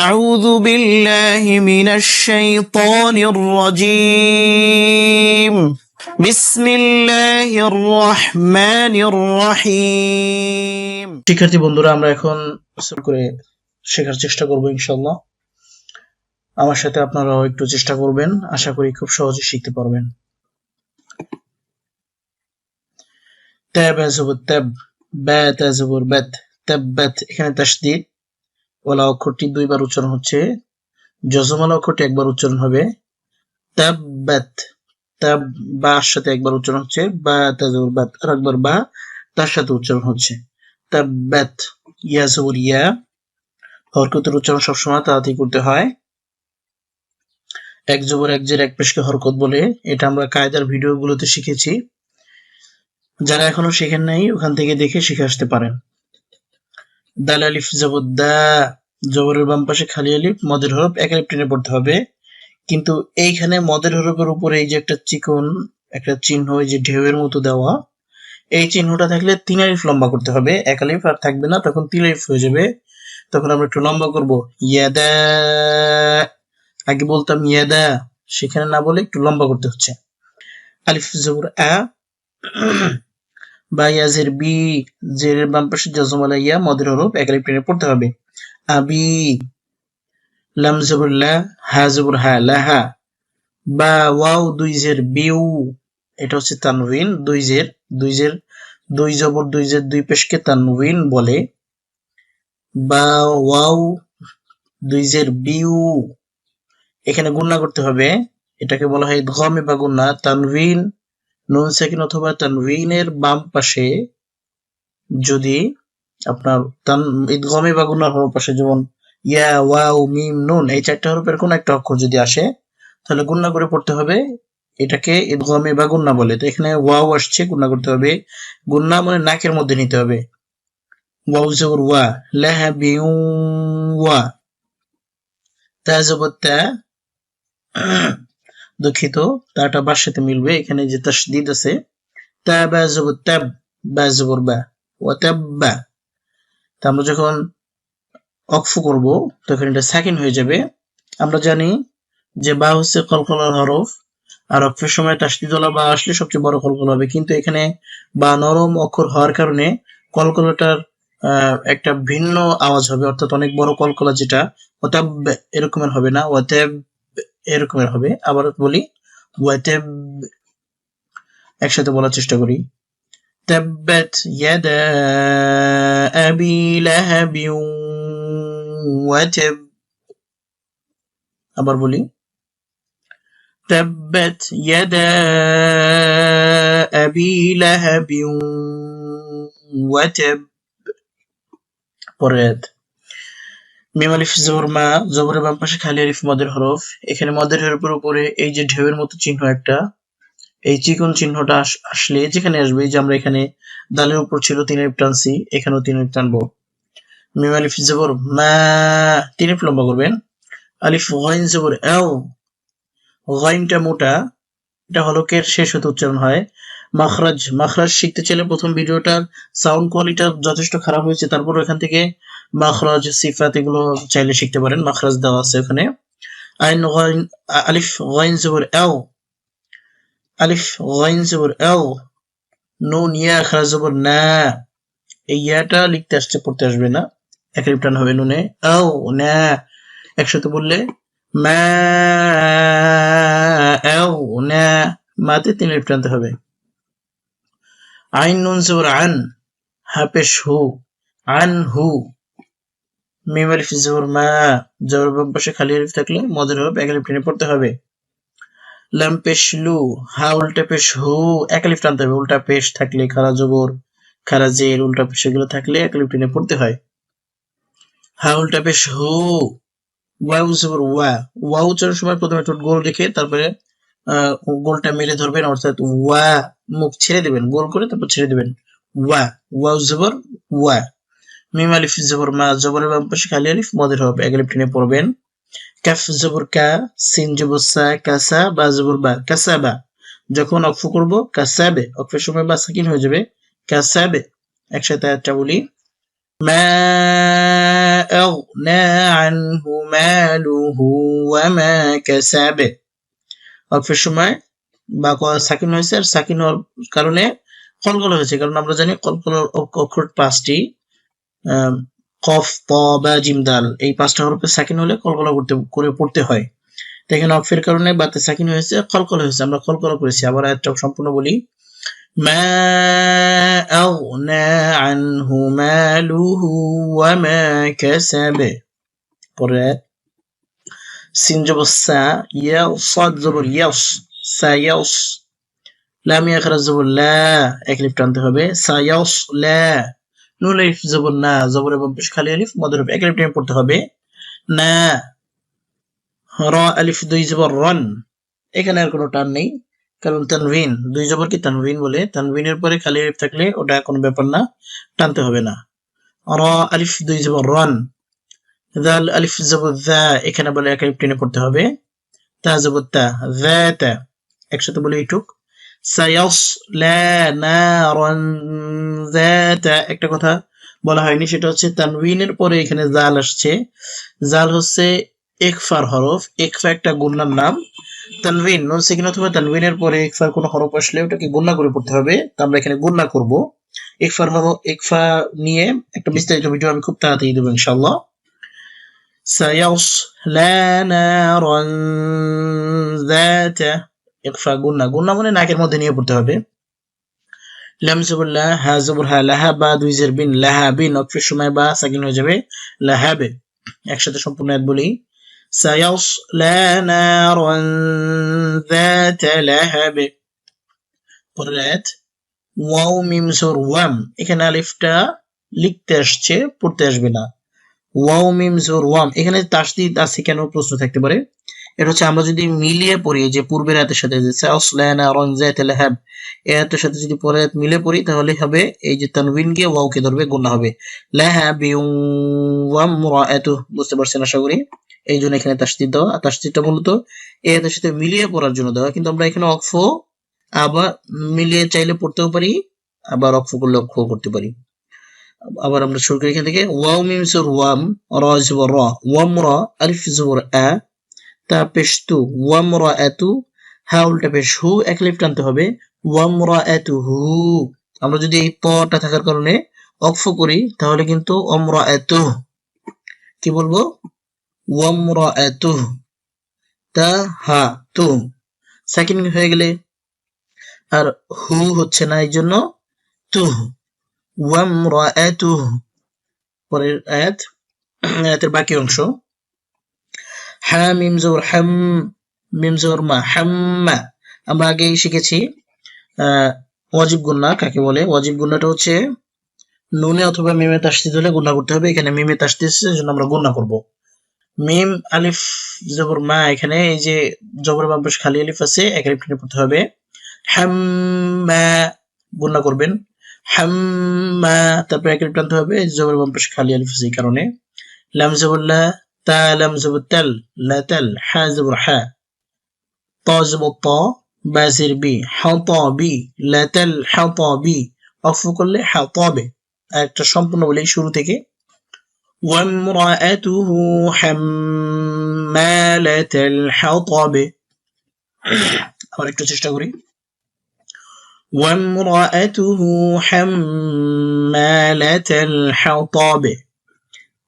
أعوذ بالله من الشيطان الرجيم بسم الله الرحمن الرحيم শিক্ষার্থী বন্ধুরা আমরা এখন শুরু করে শেখার চেষ্টা করব ইনশাল্লাহ আমার সাথে আপনারাও একটু চেষ্টা করবেন আশা করি খুব সহজে শিখতে পারবেন ত্যাব জবর ত্যাব ব্যাত জবর ব্যাত ত্যাব্বাত এখানে তাসদিদ ওলা অক্ষরটি দুইবার উচ্চারণ হচ্ছে। যজমালা অক্ষরটি একবার উচ্চারণ হবে। ত্যাব্বাত ত্যাব বা সাথে একবার উচ্চারণ হচ্ছে। বা তাজবর বাত আর একবার বা, তার সাথে উচ্চারণ হচ্ছে। তাব্বাত। ইয়া, জবর ইয়া। হরকতের উচ্চারণ সবসময় তাড়াতাড়ি করতে হয়। এক জবর এক জের এক পেশকে হরকত বলে। এটা আমরা কায়দার ভিডিওগুলোতে শিখেছি। যারা এখনও শেখেন নাই, ওখান থেকে দেখে শিখে আসতে পারেন। দাল, আলিফ, জবর দা, জবরের বাম পাশে খালি আলিফ, মদের হরফ এক আলিফ টেনে পড়তে হবে। কিন্তু এইখানে মদের হরফের উপরে এই যে একটা চিকন, একটা চিহ্ন, এই যে ঢেউয়ের মতো দেওয়া, এই চিহ্নটা থাকলে তিন আলিফ লম্বা করতে হবে। এক আলিফ আর থাকবে না, তখন তিন আলিফ হয়ে যাবে। তখন আমরা একটু লম্বা করব। ইয়াদা, আগে বলতাম ইয়াদা, সেখানে না বলে একটু লম্বা করতে হচ্ছে। আলিফ, জবর, আ বা ইয়াজের বি, জের বাম পাশে জজমালা ইয়া মদের হরফ এক আলিফ টেনে পড়তে হবে। আবি লাম জবর লা, হা জবর হা লাহা বা, ওয়াও, দুই জের বিউ এটা হচ্ছে তানউইন দুই জের দুই জের, দুই জবর, দুই জের, দুই পেশকে তানউইন বলে। বা, ওয়াও, দুই জের বিউ এখানে গুণনা করতে হবে। এটাকে বলা হয় ধমে বা গুণনা, তানভিন নুন সেকিন অথবা তানভিনের বাম পাশে যদি আপনার তান ইদগমে বা গুণার হরফ পাশে যেমন ইয়া, ওয়াও, মিম, নুন এই চারটা হরফের কোন একটা অক্ষর যদি আসে, তাহলে গুণনা করে পড়তে হবে এটাকে ইদগমে বা গুণনা বলে। তো এখানে ওয়াও আসছে, গুণনা করতে হবে। গুণনা মানে নাকের মধ্যে নিতে হবে। ওয়াও জবর ওয়া লাহা বিউ ওয়া। তা দুঃখিত তাটা বার সাথে মিলবে, এখানে যে তাসদিদ আছে তা তাব, বা বা তাব্বা তা আমরা যখন অক্ফ করব, তখন এটা সাকিন হয়ে যাবে। আমরা জানি যে বা হচ্ছে কলকলার হরফ, আর অক্ষের সময় তাসদিদলা বা আসলে সবচেয়ে বড় কলকল হবে। কিন্তু এখানে বা নরম অক্ষর হওয়ার কারণে কলকলাটার একটা ভিন্ন আওয়াজ হবে, অর্থাৎ অনেক বড় কলকলা যেটা ওতাব এরকমের হবে না ওয়াতেব এরকমের হবে আবার বলি ওয়াতেব একসাথে বলার চেষ্টা করি تبت يدا أبي لهب وتب আবার বলি تبت يدا أبي لهب وتب পরের আয়াত। মিম আলিফ মা জবরের বাম পাশে খালি আলিফ, মদের হরফ। এখানে মদের হরফের উপরে এই যে ঢেউয়ের মতো চিহ্ন একটা, এই চিকন চিহ্নটা আস- আসলে যেখানে আসবে যে আমরা এখানে দালের উপর ছিল তিন আলিফ টানছি এখানেও তিন আলিফ টানবো মিম আলিফ জবর মা, তিন আলিফ লম্বা করবেন। আলিফ গইন জবর এও গইনটা মোটা, এটা হলকের শেষ হতে উচ্চারণ হয়। মাখরাজ মাখরাজ শিখতে চাইলে প্রথম ভিডিওটার সাউন্ড কোয়ালিটি যথেষ্ট খারাপ হয়েছে, তারপর এখান থেকে মাখরাজ সিফাত এগুলো চাইলে শিখতে পারেন, মাখরাজ দেওয়া আছে ওখানে। আইন গইন, আলিফ গইন জবর এও আলিফ গইন জবর এও নুন ইয়া খারাজ জবর না। এই ইয়াটা লিখতে আসছে পড়তে আসবে না, এক টান হবে নুনে। এও না, একসাথে বললে, মা এও না, মাতে তিন লিপ টানতে হবে। আইন নুন জবর আন, হাপেশ হু, আন হু। মিম আলিফ জবর মা। জবর পাশে খালি আলিফ থাকলে মদের হবে এক আলিফ টেনে পড়তে হবে। লাম পেশ লু। হা, উল্টা পেশ হু। এক আলিফ টানতে হবে, উল্টা পেশ থাকলে খারা জবর খারা জের উল্টা পেশ এগুলো থাকলে এক আলিফ টেনে পড়তে হয়। হা, উল্টা পেশ হু। ওয়াও জবর, ওয়া। ওয়া উচ্চারণের সময় প্রথমে একটু গোল রেখে তারপরে গোলটা মেরে ধরবেন, অর্থাৎ ওয়া মুখ ছেড়ে দেবেন। গোল করে তারপর ছেড়ে দেবেন। ওয়া ওয়াও জবর, ওয়া। মিম আলিফ জবর মা জবরের বাম পাশে খালি আলিফ মদের হবে এক আলিফ টেনে পড়বেন কাফ জবর কা সিন জবর সা কাসা বা জবর বা কাসাবা যখন অক্ফ করব কাসাবে অক্ফের সময় বা সাকিন হয়ে যাবে কাসাবে একসাথে একটা বলি ما أغنى عنه ماله وما كسب অল্পের সময় বা ক- সাকিন হয়েছে আর সাকিন হওয়ার কারণে কলকল হয়েছে কারণ আমরা জানি কলকলের অক্ষ- অক্ষর পাঁচটি আম, কফ প বা জিম দাল এই পাঁচটা হরফে সাকিন হলে কলকলা করতে করে পড়তে হয় তো এখানে অফের কারণে বাতে সাকিন হয়েছে কলকল হয়েছে আমরা কলকলা করেছি আবার একটা সম্পূর্ণ বলি ما أغنى عنه ماله وما كسب পরে আয়াত। সিন জবর সা ইয়া সাদ জবর ইয়াস সা ইয়াস লাম ইয়া খারাজ জবর লা এক লিফ টানতে হবে সা ইয়াস লা জবর না, জবর এবং পেশ খালি আলিফ টাইম পড়তে হবে। না, র, আলিফ, দুই জবর, রন। এখানে আর কোনো টান নেই, কারণ তানভিন, দুই জবরকে তানভিন বলে? তানভিনের পরে খালি আলিফ থাকলে ওটা কোনো ব্যাপার না, টানতে হবে না। র, আলিফ, দুই জবর, রন। দাল, আলিফ, জবর দা এখানে বলে এক পড়তে হবে। তা, জবর, তা দা তা। একসাথে বলে এইটুক। একটা কথা বলা হয়নি সেটা হচ্ছে তানভিনের পরে এখানে জাল আসছে জাল হচ্ছে একফার হরফ একফা একটা গুন্নার নাম তানভিন নুন সেকিন অথবা তানভিনের পরে একফার কোনো হরফ আসলে ওটাকে গুন্না করে পড়তে হবে তো আমরা এখানে গুন্না করব একফার হরফ একফা নিয়ে একটা বিস্তারিত ভিডিও আমি খুব তাড়াতাড়ি দেবো ইনশাআল্লাহ سيصلى نارا ذات ইকফা গুন্না গুন্না মানে নাকের মধ্যে নিয়ে পড়তে হবে লাম জবরলা হা জবর হা লাহা বা দুই জের বিন লাহা বিন অক্ষের সময় বা সাকিন হয়ে যাবে লাহাবে একসাথে সম্পূর্ণ এক বলি سيصلى نارا ذات لهب পরের আয়াত ওয়াও মিম জোর ওয়াম এখানে আলিফটা লিখতে আসছে পড়তে আসবে না ওয়াও মিম জোর ওয়াম এখানে তাসদিদ আছে কেন প্রশ্ন থাকতে পারে এটা হচ্ছে আমরা যদি মিলিয়ে পড়ি যে পূর্বের আয়াতের সাথে, যে সাউসলানা রনজাত লাহাব, এই আয়াতের সাথে যদি আয়াত মিলে পড়ি, তাহলে হবে এই যে তানবিন কে ওয়াও কে ধরবে, গুণা হবে। লাহাবি ওয়া মুরাআতু বুঝতে পারছেন আশা করি? এই জন্য এখানে তাসদিদ দেওয়া তাসদিদটা মূলত এই আয়াতের সাথে মিলিয়ে পড়ার জন্য দেওয়া। কিন্তু আমরা এখানে অক্ফ আবার মিলিয়ে চাইলে পড়তেও পারি, আবার অক্ফ করলে অক্ফ করতে পারি। আবার আমরা শুরু করি এখান থেকে, ওয়াও মিম জবর ওয়াম, র জবর র, ওয়াম র, আলিফ জবর আ তা পেশ তু ওয়াম র এতু হা উল্টা পেশ হু, এক লিফ টানতে হবে ওয়াম র এতু হু আমরা যদি এই পটা থাকার কারণে অক্ফ করি, তাহলে কিন্তু অমরা এতু কি বলব? ওয়াম র এতু তা, হা, তু। সেকেন্ড হয়ে গেলে আর হু হচ্ছে না, এই জন্য তু। ওয়ামরাআতুহ পরের আয়াত, আয়াতের বাকি অংশ। হা মিম জবর হাম, মিম জবর মা হাম্মা আমরা আগেই শিখেছি ওয়াজিব গুন্না, কাকে বলে? ওয়াজিব গুন্নাটা হচ্ছে নুনে অথবা মিমে তাসদিদ হলে গুন্না করতে হবে। এখানে মিমে তাসদিদ জন্য আমরা গুন্না করব। মিম, আলিফ জবর মা, এখানে এই যে জবর বাম পাশে খালি আলিফ আছে, এক আলিফ পড়তে হবে। হাম্মা গুন্না করবেন। হাম্মা তারপরে এক আলিফ টানতে হবে জবর বাম পাশে খালি আলিফ আছে এই কারণে। লাম জবর লা তা লাম জবর তাল লা তাল হা জবর হা ত জবর ত বা জের বি হাত বি লা তাল হাত বি অফ করলে হাত বে একটা সম্পূর্ণ বলি শুরু থেকে وامرأته حمالة الحطب আবার একটু চেষ্টা করি وامرأته حمالة الحطب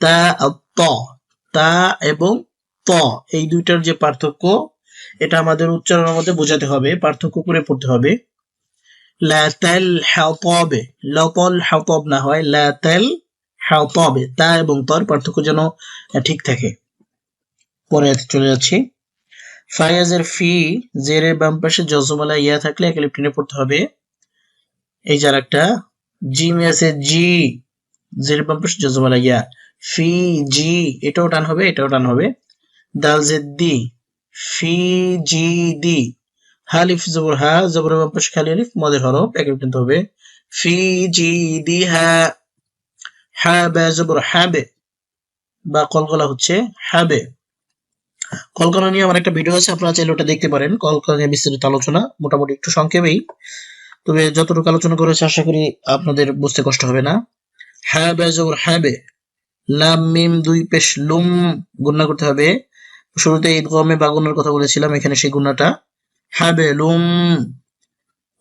তা ত তা এবং ত, এই দুইটার যে পার্থক্য, এটা আমাদের উচ্চারণের মধ্যে বোঝাতে হবে, পার্থক্য করে পড়তে হবে। লাতাল হাতাবে লতল হাতব না হয় লাতাল হাতাবে, তা এবং তর পার্থক্য যেন ঠিক থাকে। পরে চলে যাচ্ছি। ফায়াজের ফি জেরের বাম পাশে জজমালা ইয়া থাকলে একে টেনে পড়তে হবে। এই যার একটা জিম আছে জি জেরের বাম পাশে জজমালা ইয়া। ফি, জি, এটাও টান হবে, এটাও টান হবে। দাল জেদ দি, ফি, জি, দি। হালিফ জবর হা, জবর বাম খালি আলিফ, মদের হরফ, একে টেনতে হবে। ফি, জি, দি, হা। হা, বা, জবর হাবে বা। কলকলা হচ্ছে হাবে কলকাতা নিয়ে আমার একটা ভিডিও আছে, আপনারা চাইলে ওটা দেখতে পারেন। কলকাতা নিয়ে বিস্তারিত আলোচনা, মোটামুটি একটু সংক্ষেপেই। তবে যতটুকু আলোচনা করেছে, আশা করি আপনাদের বুঝতে কষ্ট হবে না। হ্যাঁ বে, জবর হ্যাঁ বে। লাম, মিম, দুই পেশ, লুম গুণনা করতে হবে। শুরুতে ঈদগমে বা গুণার কথা বলেছিলাম, এখানে সেই গুণাটা হ্যাঁ বে লুম,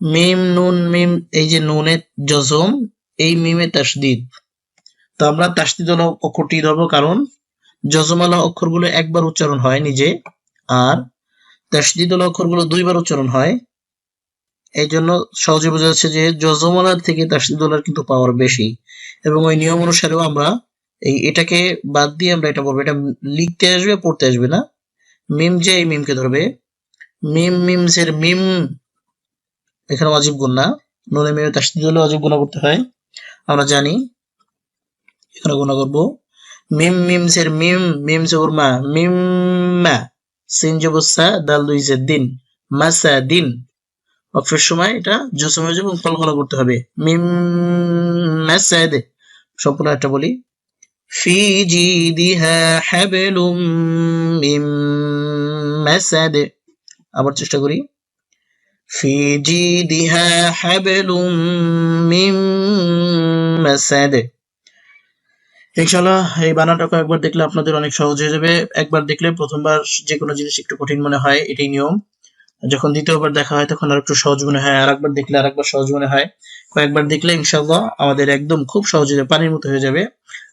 মিম, নুন, মিম, এই যে নুনের জজম, এই মিমে তাসদিদ। তো আমরা তাসদিদ হলো অক্ষরটি ধরবো, কারণ জজমালা অক্ষরগুলো একবার উচ্চারণ হয় নিজে, আর তাসদিদ হলো অক্ষরগুলো দুইবার উচ্চারণ হয়। এই জন্য সহজে বোঝা যাচ্ছে যে জজমালার থেকে তাসদিদুলার কিন্তু পাওয়ার বেশি। এবং ওই নিয়ম অনুসারেও আমরা এই এটাকে বাদ দিয়ে আমরা এটা বলব এটা লিখতে আসবে, পড়তে আসবে না। মিম যে এই মিমকে ধরবে। মিম মিমসের মিম এখানে অজীব গুণ নুনে মিমে তাসদিদ হলে অজীব গুণা করতে হয়। আমরা জানি এখানে গুণা করব। মিম মিমসের মিম মিম জবর মা মিম মা সিন জবর সা দাল দুই জের দিন, মাসা দিন। অফের সময় এটা জসম এবং কলকলা করতে হবে। মিম মাসাদে সম্পূর্ণ একটা বলি। ফি জিদিহা হাবলুম মিম মাসাদে আবার চেষ্টা করি. ফি জিদিহা হাবলুম মিম মাসাদে ইনশাল্লাহ এই বানানটা কয়েকবার দেখলে আপনাদের অনেক সহজ হয়ে যাবে। একবার দেখলে প্রথমবার যে কোনো জিনিস একটু কঠিন মনে হয়, এটাই নিয়ম। যখন দ্বিতীয়বার দেখা হয়, তখন আর একটু সহজ মনে হয়। আর একবার দেখলে আর একবার সহজ মনে হয়। কয়েকবার দেখলে ইনশাল্লাহ আমাদের একদম খুব সহজ পানির মতো হয়ে যাবে।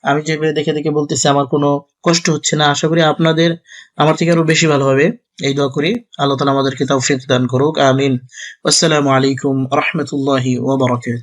আমি যেভাবে দেখে দেখে বলতেছি, আমার কোনো কষ্ট হচ্ছে না। আশা করি আপনাদের, আমার থেকে আরও বেশি ভালো হবে। এই দোয়া করি। আল্লাহ তালা আমাদেরকে তৌফিক দান করুক। আমিন। আসসালামু আলাইকুম রহমতুল্লাহি ওবরাকাতুহু